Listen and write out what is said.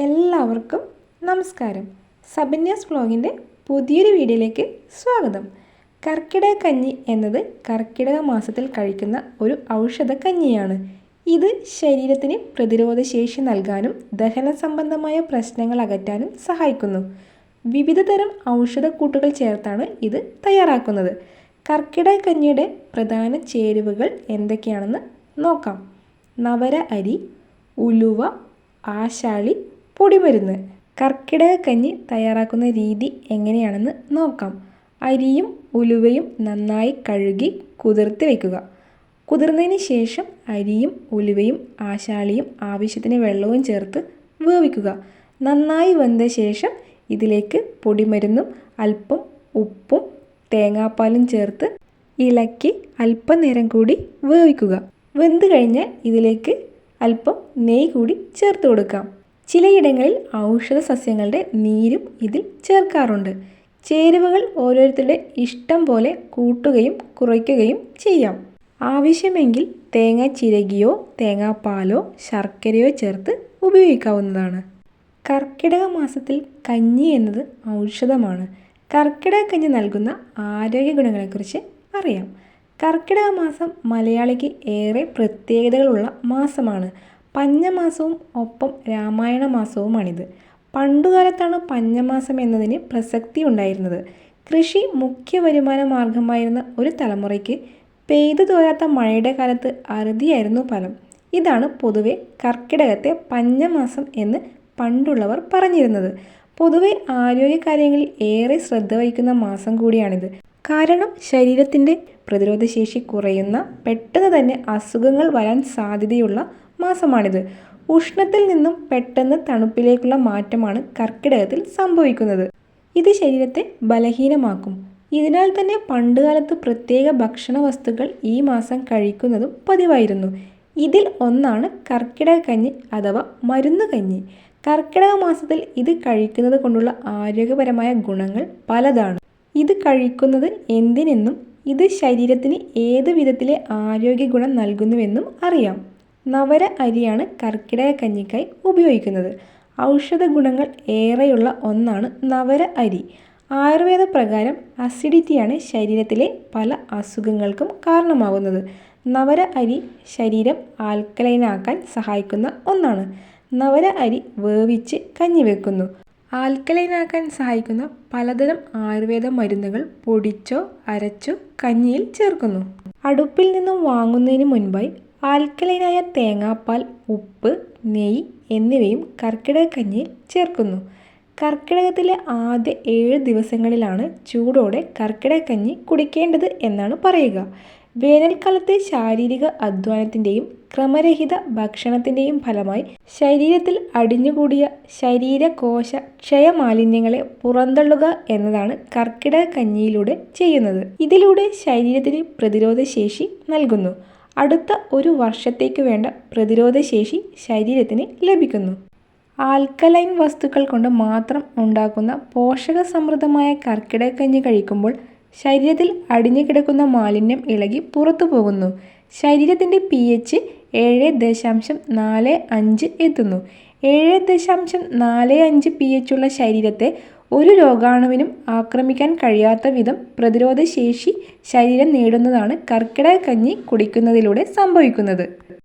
എല്ലാവർക്കും നമസ്കാരം. സബന്യാസ് വ്ളോഗിന്റെ പുതിയൊരു വീഡിയോയിലേക്ക് സ്വാഗതം. കർക്കിടക കഞ്ഞി എന്നത് കർക്കിടക മാസത്തിൽ കഴിക്കുന്ന ഒരു ഔഷധ കഞ്ഞിയാണ്. ഇത് ശരീരത്തിന് പ്രതിരോധശേഷി നൽകാനും ദഹന സംബന്ധമായ പ്രശ്നങ്ങൾ അകറ്റാനും സഹായിക്കുന്നു. വിവിധ തരം ഔഷധക്കൂട്ടുകൾ ചേർത്താണ് ഇത് തയ്യാറാക്കുന്നത്. കർക്കിടക കഞ്ഞിയുടെ പ്രധാന ചേരുവകൾ എന്തൊക്കെയാണെന്ന് നോക്കാം. നവര അരി ഉലുവ ആശാളി പൊടിമരുന്ന് കർക്കിടക കഞ്ഞി തയ്യാറാക്കുന്ന രീതി എങ്ങനെയാണെന്ന് നോക്കാം. അരിയും ഉലുവയും നന്നായി കഴുകി കുതിർത്ത് വയ്ക്കുക കുതിർന്നതിന് ശേഷം അരിയും ഉലുവയും ആശാളിയും ആവശ്യത്തിന് വെള്ളവും ചേർത്ത് വേവിക്കുക. നന്നായി വെന്ത ശേഷം ഇതിലേക്ക് പൊടിമരുന്നും അല്പം ഉപ്പും തേങ്ങാപ്പാലും ചേർത്ത് ഇളക്കി അല്പനേരം കൂടി വേവിക്കുക. വെന്ത് കഴിഞ്ഞാൽ ഇതിലേക്ക് അല്പം നെയ്യ് കൂടി ചേർത്ത് കൊടുക്കാം. ചിലയിടങ്ങളിൽ ഔഷധ സസ്യങ്ങളുടെ നീരും ഇതിൽ ചേർക്കാറുണ്ട്. ചേരുവകൾ ഓരോരുത്തരുടെ ഇഷ്ടം പോലെ കൂട്ടുകയും കുറയ്ക്കുകയും ചെയ്യാം. ആവശ്യമെങ്കിൽ തേങ്ങ ചിരകിയോ തേങ്ങാപ്പാലോ ശർക്കരയോ ചേർത്ത് ഉപയോഗിക്കാവുന്നതാണ്. കർക്കിടക മാസത്തിൽ കഞ്ഞി എന്നത് ഔഷധമാണ്. കർക്കിടക കഞ്ഞി നൽകുന്ന ആരോഗ്യ ഗുണങ്ങളെക്കുറിച്ച് അറിയാം. കർക്കിടക മാസം മലയാളിക്ക് ഏറെ പ്രത്യേകതകളുള്ള മാസമാണ്. പഞ്ഞമാസവും ഒപ്പം രാമായണ മാസവുമാണിത് പണ്ടുകാലത്താണ് പഞ്ഞമാസം എന്നതിന് പ്രസക്തി ഉണ്ടായിരുന്നത് കൃഷി മുഖ്യ വരുമാന മാർഗമായിരുന്ന ഒരു തലമുറയ്ക്ക് പെയ്തു തോരാത്ത മഴയുടെ കാലത്ത് അറുതിയായിരുന്നു ഫലം. ഇതാണ് പൊതുവെ കർക്കിടകത്തെ പഞ്ഞമാസം എന്ന് പണ്ടുള്ളവർ പറഞ്ഞിരുന്നത്. പൊതുവെ ആരോഗ്യകാര്യങ്ങളിൽ ഏറെ ശ്രദ്ധ വഹിക്കുന്ന മാസം കൂടിയാണിത്. കാരണം ശരീരത്തിന്റെ പ്രതിരോധശേഷി കുറയുന്ന പെട്ടെന്ന് തന്നെ അസുഖങ്ങൾ വരാൻ സാധ്യതയുള്ള മാസമാണിത്. ഉഷ്ണത്തിൽ നിന്നും പെട്ടെന്ന് തണുപ്പിലേക്കുള്ള മാറ്റമാണ് കർക്കിടകത്തിൽ സംഭവിക്കുന്നത്. ഇത് ശരീരത്തെ ബലഹീനമാക്കും. ഇതിനാൽ തന്നെ പണ്ടുകാലത്ത് പ്രത്യേക ഭക്ഷണ വസ്തുക്കൾ ഈ മാസം കഴിക്കുന്നതും പതിവായിരുന്നു. ഇതിൽ ഒന്നാണ് കർക്കിടക കഞ്ഞി അഥവാ മരുന്ന് കഞ്ഞി കർക്കിടക മാസത്തിൽ ഇത് കഴിക്കുന്നത് കൊണ്ടുള്ള ആരോഗ്യപരമായ ഗുണങ്ങൾ പലതാണ്. ഇത് കഴിക്കുന്നത് എന്തിനെന്നും ഇത് ശരീരത്തിന് ഏത് വിധത്തിലെ ആരോഗ്യ ഗുണം നൽകുന്നുവെന്നും അറിയാം. നവര അരിയാണ് കർക്കിടക കഞ്ഞിക്കായി ഉപയോഗിക്കുന്നത്. ഔഷധ ഗുണങ്ങൾ ഏറെയുള്ള ഒന്നാണ് നവര അരി. ആയുർവേദ പ്രകാരം അസിഡിറ്റിയാണ് ശരീരത്തിലെ പല അസുഖങ്ങൾക്കും കാരണമാകുന്നത്. നവര അരി ശരീരം ആൽക്കലൈനാക്കാൻ സഹായിക്കുന്ന ഒന്നാണ്. നവര അരി വേവിച്ച് കഞ്ഞി വെക്കുന്നു. ആൽക്കലൈനാക്കാൻ സഹായിക്കുന്ന പലതരം ആയുർവേദ മരുന്നുകൾ പൊടിച്ചോ അരച്ചോ കഞ്ഞിയിൽ ചേർക്കുന്നു. അടുപ്പിൽ നിന്നും വാങ്ങുന്നതിന് മുൻപായി ആൽക്കലൈനായ തേങ്ങാപ്പാൽ ഉപ്പ് നെയ്യ് എന്നിവയും കർക്കിടക കഞ്ഞിയിൽ ചേർക്കുന്നു. കർക്കിടകത്തിലെ ആദ്യ ഏഴ് ദിവസങ്ങളിലാണ് ചൂടോടെ കർക്കിടക കഞ്ഞി കുടിക്കേണ്ടത് എന്നാണ് പറയുക. വേനൽക്കാലത്തെ ശാരീരിക അധ്വാനത്തിന്റെയും ക്രമരഹിത ഭക്ഷണത്തിന്റെയും ഫലമായി ശരീരത്തിൽ അടിഞ്ഞുകൂടിയ ശരീരകോശ ക്ഷയമാലിന്യങ്ങളെ പുറന്തള്ളുക എന്നതാണ് കർക്കിടക കഞ്ഞിയിലൂടെ ചെയ്യുന്നത്. ഇതിലൂടെ ശരീരത്തിന് പ്രതിരോധശേഷി നൽകുന്നു. അടുത്ത ഒരു വർഷത്തേക്ക് വേണ്ട പ്രതിരോധശേഷി ശരീരത്തിന് ലഭിക്കുന്നു. ആൽക്കലൈൻ വസ്തുക്കൾ കൊണ്ട് മാത്രം ഉണ്ടാക്കുന്ന പോഷക സമൃദ്ധമായ കർക്കിടകഞ്ഞി കഴിക്കുമ്പോൾ ശരീരത്തിൽ അടിഞ്ഞു കിടക്കുന്ന മാലിന്യം ഇളകി പുറത്തു പോകുന്നു. ശരീരത്തിന്റെ പി എച്ച് ഏഴ് ദശാംശം നാല് അഞ്ച് എത്തുന്നു. ഏഴ് ദശാംശം നാല് അഞ്ച് പി എച്ച് ഉള്ള ശരീരത്തെ ഒരു രോഗാണുവിനും ആക്രമിക്കാൻ കഴിയാത്ത വിധം പ്രതിരോധശേഷി ശരീരം നേടുന്നതാണ് കർക്കിടക കഞ്ഞി കുടിക്കുന്നതിലൂടെ സംഭവിക്കുന്നത്.